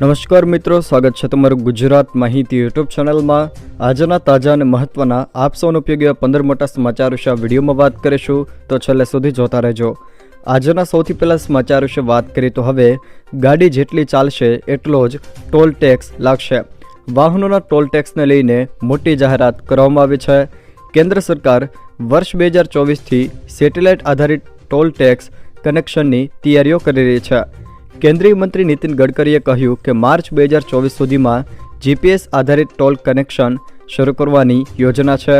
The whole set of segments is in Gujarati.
નમસ્કાર મિત્રો, સ્વાગત છે તમારું ગુજરાત માહિતી યુટ્યુબ ચેનલમાં. આજના તાજા અને મહત્વના આપ સૌનો ઉપયોગી પંદર મોટા સમાચાર વિશે વિડીયોમાં વાત કરીશું, તો છેલ્લે સુધી જોતા રહેજો. આજના સૌથી પહેલાં સમાચાર વિશે વાત કરીએ તો હવે, ગાડી જેટલી ચાલશે એટલો જ ટોલ ટેક્સ લાગશે. વાહનોના ટોલ ટેક્સને લઈને મોટી જાહેરાત કરવામાં આવી છે. કેન્દ્ર સરકાર વર્ષ બે હજાર ચોવીસથી સેટેલાઇટ આધારિત ટોલ ટેક્સ કનેક્શનની તૈયારીઓ કરી રહી છે. કેન્દ્રીય મંત્રી નીતિન ગડકરીએ કહ્યું કે માર્ચ બે હજાર ચોવીસ સુધીમાં જીપીએસ આધારિત ટોલ કનેક્શન શરૂ કરવાની યોજના છે,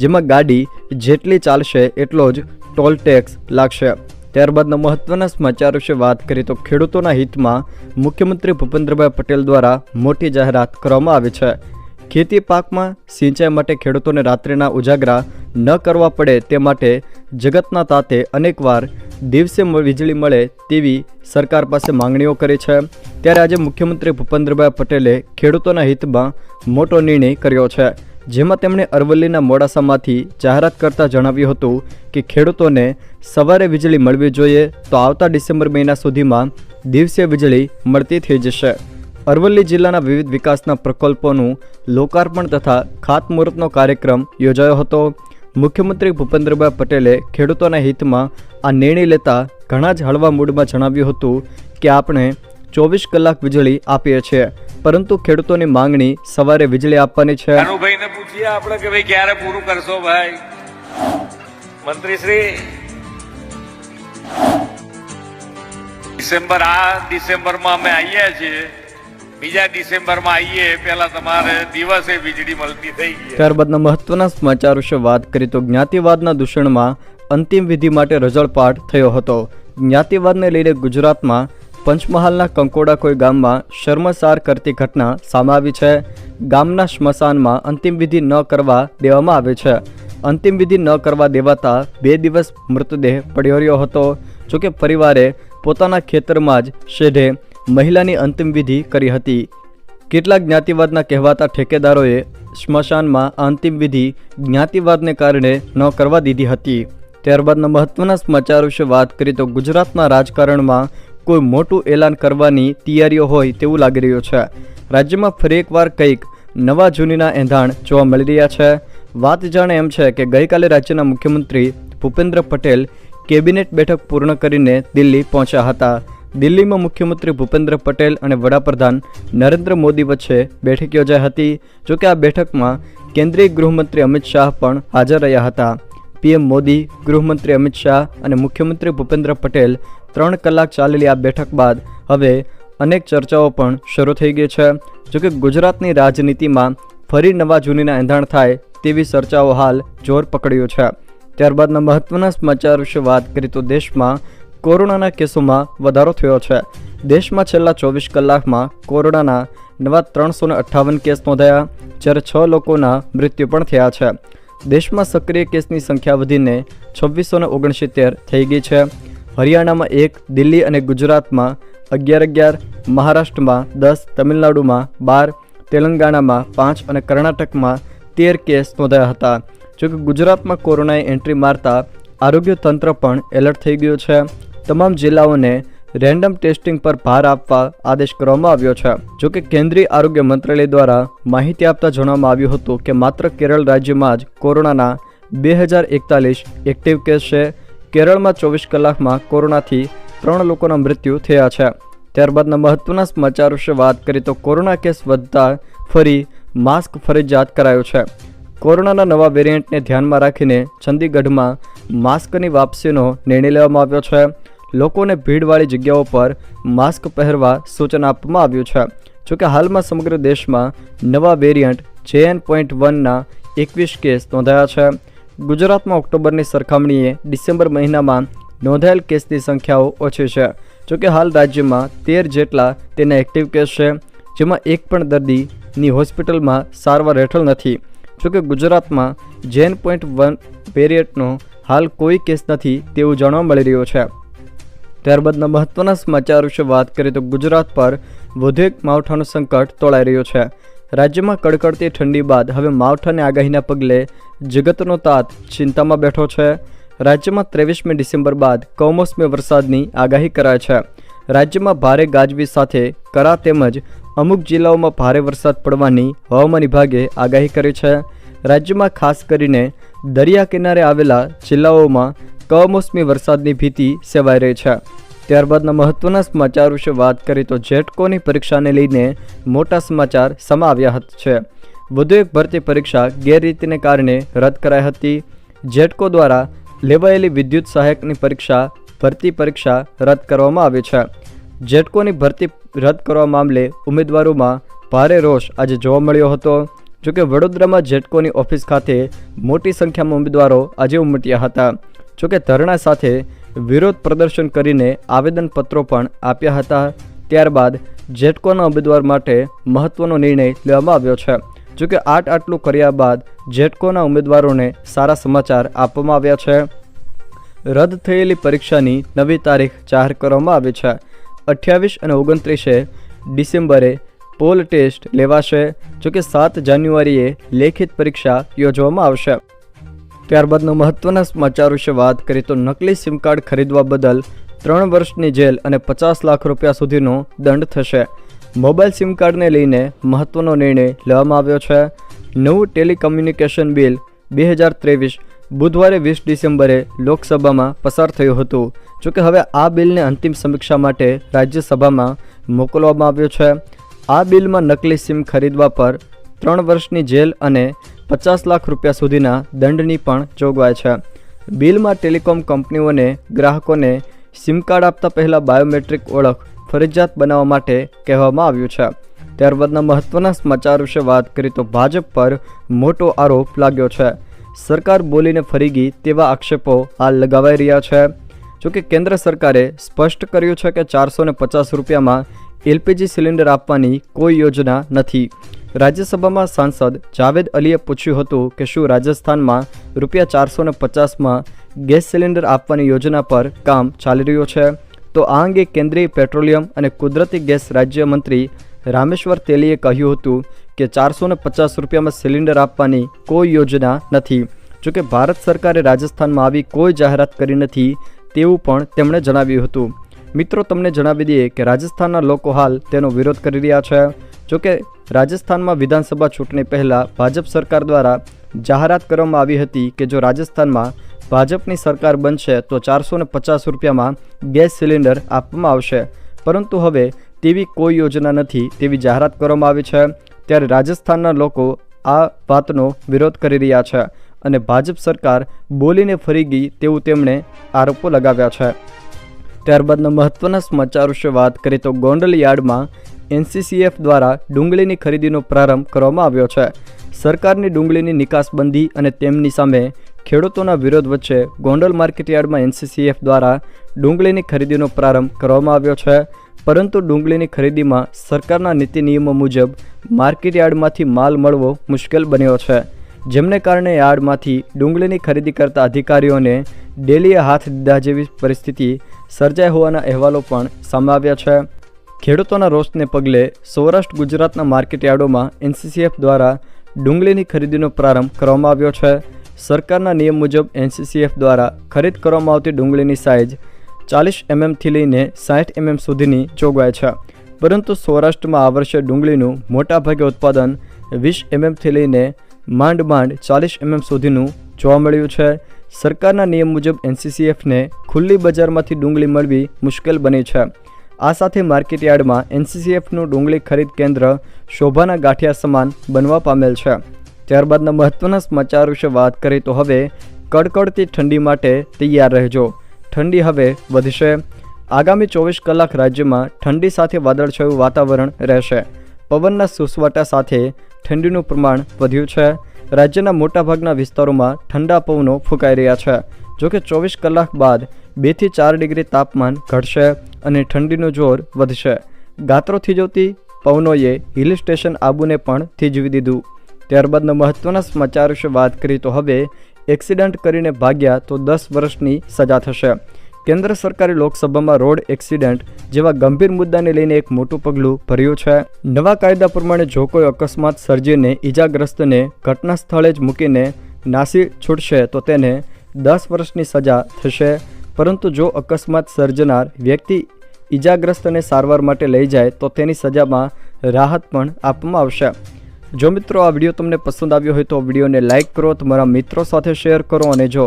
જેમાં ગાડી જેટલી ચાલશે એટલો જ ટોલ ટેક્સ લાગશે. ત્યારબાદના મહત્વના સમાચાર વિશે વાત કરીએ તો ખેડૂતોના હિતમાં મુખ્યમંત્રી ભૂપેન્દ્રભાઈ પટેલ દ્વારા મોટી જાહેરાત કરવામાં આવી છે. ખેતી પાકમાં સિંચાઈ માટે ખેડૂતોને રાત્રિના ઉજાગરા ન કરવા પડે તે માટે જગતના તાતે અનેકવાર દિવસે વીજળી મળે તેવી સરકાર પાસે માંગણીઓ કરી છે. ત્યારે આજે મુખ્યમંત્રી ભૂપેન્દ્રભાઈ પટેલે ખેડૂતોના હિતમાં મોટો નિર્ણય કર્યો છે. જેમાં તેમણે અરવલ્લીના મોડાસામાંથી જાહેરાત કરતા જણાવ્યું હતું કે ખેડૂતોને સવારે વીજળી મળવી જોઈએ તો આવતા ડિસેમ્બર મહિના સુધીમાં દિવસે વીજળી મળતી થઈ જશે. અરવલ્લી જિલ્લાના વિવિધ વિકાસના પ્રકલ્પોનું લોકાર્પણ તથા ખાતમુહૂર્તનો કાર્યક્રમ યોજાયો હતો. મુખ્યમંત્રી ભૂપેન્દ્રભાઈ પટેલે ખેડૂતોના હિતમાં આ નિર્ણય લેતા ઘણા જ હળવા મૂડમાં જણાવ્યું હતું કે આપણે ચોવીસ કલાક વીજળી આપીએ છીએ, પરંતુ ખેડૂતોની માંગણી સવારે વીજળી આપવાની છે. અનુભાઈને પૂછીએ આપણે કે ભાઈ ક્યારે પૂરું કરશો ભાઈ? મંત્રી ડિસેમ્બર આ ડિસેમ્બરમાં અમે આવીએ છીએ. બીજા ડિસેમ્બરમાં આવીએ પહેલા તમારે દિવસે વીજળી મળતી થઈ ગઈ. ત્યારબાદના મહત્વના સમાચાર વિશે વાત કરીએ તો જ્ઞાતિવાદના દૂષણમાં અંતિમ વિધિ માટે રજળપાટ થયો હતો. જ્ઞાતિવાદને લઈને ગુજરાતમાં પંચમહાલના કંકોડાકોઈ ગામમાં શર્મસાર કરતી ઘટના સામે આવી છે. ગામના સ્મશાનમાં અંતિમ વિધિ ન કરવા દેવામાં આવે છે. અંતિમ વિધિ ન કરવા દેવાતા બે દિવસ મૃતદેહ પડ્યો રહ્યો હતો. જોકે પરિવારે પોતાના ખેતરમાં જ શેઢે મહિલાની અંતિમ વિધિ કરી હતી. કેટલાક જ્ઞાતિવાદના કહેવાતા ઠેકેદારોએ સ્મશાનમાં અંતિમવિધિ અંતિમ વિધિ જ્ઞાતિવાદને કારણે ન કરવા દીધી હતી. ત્યારબાદના મહત્વના સમાચાર વિશે વાત કરીએ તો ગુજરાતના રાજકારણમાં કોઈ મોટું એલાન કરવાની તૈયારીઓ હોય તેવું લાગી રહ્યું છે. રાજ્યમાં ફરી એકવાર કંઈક નવા જૂનીના એંધાણ જોવા મળી રહ્યા છે. વાત જાણે એમ છે કે ગઈકાલે રાજ્યના મુખ્યમંત્રી ભૂપેન્દ્ર પટેલ કેબિનેટ બેઠક પૂર્ણ કરીને દિલ્હી પહોંચ્યા હતા. દિલ્હીમાં મુખ્યમંત્રી ભૂપેન્દ્ર પટેલ અને વડાપ્રધાન નરેન્દ્ર મોદી વચ્ચે બેઠક યોજાઈ હતી જોકે આ બેઠકમાં કેન્દ્રીય ગૃહમંત્રી અમિત શાહ પણ હાજર રહ્યા હતા. પીએમ મોદી, ગૃહમંત્રી અમિત શાહ અને મુખ્યમંત્રી ભૂપેન્દ્ર પટેલ ત્રણ કલાક ચાલેલી આ બેઠક બાદ હવે અનેક ચર્ચાઓ પણ શરૂ થઈ ગઈ છે. જોકે ગુજરાતની રાજનીતિમાં ફરી નવા જૂનીના એંધાણ થાય તેવી ચર્ચાઓ હાલ જોર પકડ્યું છે. ત્યારબાદના મહત્વના સમાચાર વિશે વાત કરીએ તો દેશમાં કોરોનાના કેસોમાં વધારો થયો છે. દેશમાં છેલ્લા ચોવીસ કલાકમાં કોરોનાના નવા ત્રણસો અઠ્ઠાવન કેસ નોંધાયા, જ્યારે છ લોકોના મૃત્યુ પણ થયા છે. દેશમાં સક્રિય કેસની સંખ્યા વધીને છવ્વીસો ઓગણસિત્તેર થઈ ગઈ છે. હરિયાણામાં એક, દિલ્હી અને ગુજરાતમાં અગિયાર અગિયાર, મહારાષ્ટ્રમાં દસ, તમિલનાડુમાં બાર, તેલંગાણામાં પાંચ અને કર્ણાટકમાં તેર કેસ નોંધાયા હતા. જોકે ગુજરાતમાં કોરોનાએ એન્ટ્રી મારતા આરોગ્ય તંત્ર પણ એલર્ટ થઈ ગયું છે. તમામ જિલ્લાઓને રેન્ડમ ટેસ્ટિંગ પર ભાર આપવા આદેશ કરવામાં આવ્યો છે. જોકે કેન્દ્રીય આરોગ્ય મંત્રાલય દ્વારા માહિતી આપતા જણાવવામાં આવ્યું હતું કે માત્ર કેરળ રાજ્યમાં જ કોરોનાના બે હજાર એકતાલીસ એક્ટિવ કેસ છે. કેરળમાં ચોવીસ કલાકમાં કોરોનાથી ત્રણ લોકોના મૃત્યુ થયા છે. ત્યારબાદના મહત્વના સમાચાર વિશે વાત કરીએ તો કોરોના કેસ વધતા ફરી માસ્ક ફરજિયાત કરાયો છે. કોરોનાના નવા વેરિયન્ટને ધ્યાનમાં રાખીને ચંદીગઢમાં માસ્કની વાપસીનો નિર્ણય લેવામાં આવ્યો છે. લોકોને ભીડવાળી જગ્યાઓ પર માસ્ક પહેરવા સૂચન આપવામાં આવ્યું છે. જોકે હાલમાં સમગ્ર દેશમાં નવા વેરિયન્ટ જેએન પોઈન્ટ વનના એકવીસ કેસ નોંધાયા છે. ગુજરાતમાં ઓક્ટોબરની સરખામણીએ ડિસેમ્બર મહિનામાં નોંધાયેલ કેસની સંખ્યાઓ ઓછી છે. જોકે હાલ રાજ્યમાં તેર જેટલા તેના એક્ટિવ કેસ છે, જેમાં એક પણ દર્દીની હોસ્પિટલમાં સારવાર હેઠળ નથી. જોકે ગુજરાતમાં જેન પોઈન્ટ વન પેરિયટનો હાલ કોઈ કેસ નથી તેવું જાણવા મળી રહ્યું છે. ત્યારબાદના મહત્વના સમાચાર વિશે વાત કરીએ તો ગુજરાત પર વધુ એક માવઠાનું સંકટ તોળાઈ રહ્યું છે. રાજ્યમાં કડકડતી ઠંડી બાદ હવે માવઠાની આગાહીના પગલે જગતનો તાત ચિંતામાં બેઠો છે. રાજ્યમાં ત્રેવીસમી ડિસેમ્બર બાદ કમોસમી વરસાદની આગાહી કરાય છે. રાજ્યમાં ભારે ગાજવીજ સાથે કરા તેમજ અમુક જિલ્લાઓમાં ભારે વરસાદ પડવાની હવામાન વિભાગે આગાહી કરી છે. રાજ્યમાં ખાસ કરીને દરિયા કિનારે આવેલા જિલ્લાઓમાં કમોસમી વરસાદની ભીતિ સેવાઈ રહી છે. ત્યારબાદના મહત્વના સમાચાર વિશે વાત કરીએ તો જેટકોની પરીક્ષાને લઈને મોટા સમાચાર સમાવ્યા છે. વધુ એક ભરતી પરીક્ષા ગેરરીતિને કારણે રદ કરાઈ હતી. જેટકો દ્વારા લેવાયેલી વિદ્યુત સહાયકની પરીક્ષા, ભરતી પરીક્ષા રદ કરવામાં આવી છે. જેટકોની ભરતી રદ કરવા મામલે ઉમેદવારોમાં ભારે રોષ આજે જોવા મળ્યો હતો. જોકે વડોદરામાં જેટકોની ઓફિસ ખાતે મોટી સંખ્યામાં ઉમેદવારો આજે ઉમટ્યા હતા. જોકે ધરણા સાથે વિરોધ પ્રદર્શન કરીને આવેદનપત્રો પણ આપ્યા હતા. ત્યારબાદ જેટકોના ઉમેદવાર માટે મહત્વનો નિર્ણય લેવામાં આવ્યો છે. જોકે આટ આટલું કર્યા બાદ જેટકોના ઉમેદવારોને સારા સમાચાર આપવામાં આવ્યા છે. રદ થયેલી પરીક્ષાની નવી તારીખ જાહેર કરવામાં આવી છે. અઠ્યાવીસ અને ઓગણત્રીસે ડિસેમ્બરે પોલ ટેસ્ટ લેવાશે. જોકે સાત જાન્યુઆરીએ લેખિત પરીક્ષા યોજવામાં આવશે. ત્યારબાદનો મહત્વના સમાચાર વિશે વાત કરીએ તો નકલી સિમ કાર્ડ ખરીદવા બદલ ત્રણ વર્ષની જેલ અને પચાસ લાખ રૂપિયા સુધીનો દંડ થશે. મોબાઈલ સિમ કાર્ડને લઈને મહત્વનો નિર્ણય લેવામાં આવ્યો છે. નવું ટેલિકમ્યુનિકેશન બિલ બે હજાર ત્રેવીસ બુધવારે વીસ ડિસેમ્બરે લોકસભામાં પસાર થયું હતું. જોકે હવે આ બિલને અંતિમ સમીક્ષા માટે રાજ્યસભામાં મોકલવામાં આવ્યો છે. આ બિલમાં નકલી સિમ ખરીદવા પર ત્રણ વર્ષની જેલ અને પચાસ લાખ રૂપિયા સુધીના દંડની પણ જોગવાઈ છે. બિલમાં ટેલિકોમ કંપનીઓને ગ્રાહકોને સિમ કાર્ડ આપતા પહેલાં બાયોમેટ્રિક ઓળખ ફરજિયાત બનાવવા માટે કહેવામાં આવ્યું છે. ત્યારબાદના મહત્વના સમાચાર વિશે વાત કરીએ તો ભાજપ પર મોટો આરોપ લાગ્યો છે. સરકાર બોલીને ફરી ગઈ તેવા આક્ષેપો હાલ લગાવાઈ રહ્યા છે. જોકે કેન્દ્ર સરકારે સ્પષ્ટ કર્યું છે કે ચારસો પચાસ રૂપિયામાં એલપીજી સિલિન્ડર આપવાની કોઈ યોજના નથી. રાજ્યસભામાં સાંસદ જાવેદ અલીએ પૂછ્યું હતું કે શું રાજસ્થાનમાં રૂપિયા ચારસો ને પચાસમાં ગેસ સિલિન્ડર આપવાની યોજના પર કામ ચાલી રહ્યું છે? તો આ અંગે કેન્દ્રીય પેટ્રોલિયમ અને કુદરતી ગેસ રાજ્યમંત્રી રામેશ્વર તેલીએ કહ્યું હતું કે ચારસો ને પચાસ રૂપિયામાં સિલિન્ડર આપવાની કોઈ યોજના નથી. જોકે ભારત સરકારે રાજસ્થાનમાં આવી કોઈ જાહેરાત કરી નથી તેવું પણ તેમણે જણાવ્યું હતું. મિત્રો, તમને જણાવી દઈએ કે રાજસ્થાનના લોકો હાલ તેનો વિરોધ કરી રહ્યા છે. જોકે, રાજસ્થાનમાં વિધાનસભા ચૂંટણી પહેલાં ભાજપ સરકાર દ્વારા જાહેરાત કરવામાં આવી હતી કે જો રાજસ્થાનમાં ભાજપની સરકાર બનશે, તો ચારસો ને પચાસ રૂપિયામાં ગેસ સિલિન્ડર આપવામાં આવશે. પરંતુ હવે તેવી કોઈ યોજના નથી, તેવી જાહેરાત કરવામાં આવી છે. ત્યારે રાજસ્થાનના લોકો આ વાતનો વિરોધ કરી રહ્યા છે અને ભાજપ સરકાર બોલીને ફરી ગઈ તેવું તેમણે આરોપો લગાવ્યા છે. ત્યારબાદના મહત્વના સમાચાર વિશે વાત કરીએ તો ગોંડલ યાર્ડમાં એનસીસીએફ દ્વારા ડુંગળીની ખરીદીનો પ્રારંભ કરવામાં આવ્યો છે. સરકારની ડુંગળીની નિકાસબંધી અને તેમની સામે ખેડૂતોના વિરોધ વચ્ચે ગોંડલ માર્કેટ યાર્ડમાં એનસીસીએફ દ્વારા ડુંગળીની ખરીદીનો પ્રારંભ કરવામાં આવ્યો છે. પરંતુ ડુંગળીની ખરીદીમાં સરકારના નીતિ નિયમો મુજબ માર્કેટ યાર્ડમાંથી માલ મળવો મુશ્કેલ બન્યો છે. જેમને કારણે યાર્ડમાંથી ડુંગળીની ખરીદી કરતા અધિકારીઓને ડેલીએ હાથ દીધા જેવી પરિસ્થિતિ સર્જાઈ હોવાના અહેવાલો પણ સામે છે. ખેડૂતોના રોષને પગલે સૌરાષ્ટ્ર ગુજરાતના માર્કેટ યાર્ડોમાં એનસીસીએફ દ્વારા ડુંગળીની ખરીદીનો પ્રારંભ કરવામાં આવ્યો છે. સરકારના નિયમ મુજબ એનસીસીએફ દ્વારા ખરીદ કરવામાં આવતી ડુંગળીની સાઇઝ ચાલીસ એમએમથી લઈને સાઠ એમએમ સુધીની જોગવાઈ છે. પરંતુ સૌરાષ્ટ્રમાં આ વર્ષે ડુંગળીનું મોટાભાગે ઉત્પાદન વીસ એમએમથી લઈને માંડ માંડ ચાલીસ એમએમ સુધીનું જોવા મળ્યું છે. સરકારના નિયમ મુજબ એનસીસીએફને ખુલ્લી બજારમાંથી ડુંગળી મળવી મુશ્કેલ બની છે. આ સાથે માર્કેટ યાર્ડમાં એનસીસીએફનું ડુંગળી ખરીદ કેન્દ્ર શોભાના ગાંઠિયા સમાન બનવા પામેલ છે. ત્યારબાદના મહત્વના સમાચાર વિશે વાત કરીએ તો હવે કડકડતી ઠંડી માટે તૈયાર રહેજો. ઠંડી હવે વધશે. આગામી ચોવીસ કલાક રાજ્યમાં ઠંડી સાથે વાદળછાયું વાતાવરણ રહેશે. પવનના સુસવાટા સાથે ઠંડીનું પ્રમાણ વધ્યું છે. રાજ્યના મોટાભાગના વિસ્તારોમાં ઠંડા પવનો ફૂંકાઈ રહ્યા છે. જોકે ચોવીસ કલાક બાદ બેથી ચાર ડિગ્રી તાપમાન ઘટશે અને ઠંડીનું જોર વધશે. ગાત્રો થીજવતી પવનોએ હિલ સ્ટેશન આબુને પણ થીજવી દીધું. ત્યારબાદના મહત્ત્વના સમાચાર વિશે વાત કરી તો હવે એક્સિડન્ટ કરીને ભાગ્યા તો દસ વર્ષની સજા થશે. કેન્દ્ર સરકારે લોકસભામાં રોડ એક્સિડન્ટ જેવા ગંભીર મુદ્દાને લઈને એક મોટું પગલું ભર્યું છે. નવા કાયદા પ્રમાણે જો કોઈ અકસ્માત સર્જીને ઈજાગ્રસ્તને ઘટના સ્થળે જ મૂકીને નાસી છૂટશે, તો તેને દસ વર્ષની સજા થશે. પરંતુ જો અકસ્માત સર્જનાર વ્યક્તિ ઈજાગ્રસ્તને સારવાર માટે લઈ જાય, તો તેની સજામાં રાહત પણ આપવામાં આવશે. જો મિત્રો આ વીડિયો તમને પસંદ આવ્યો હોય તો વિડીયોને લાઇક કરો, તમારા મિત્રો સાથે શેર કરો અને જો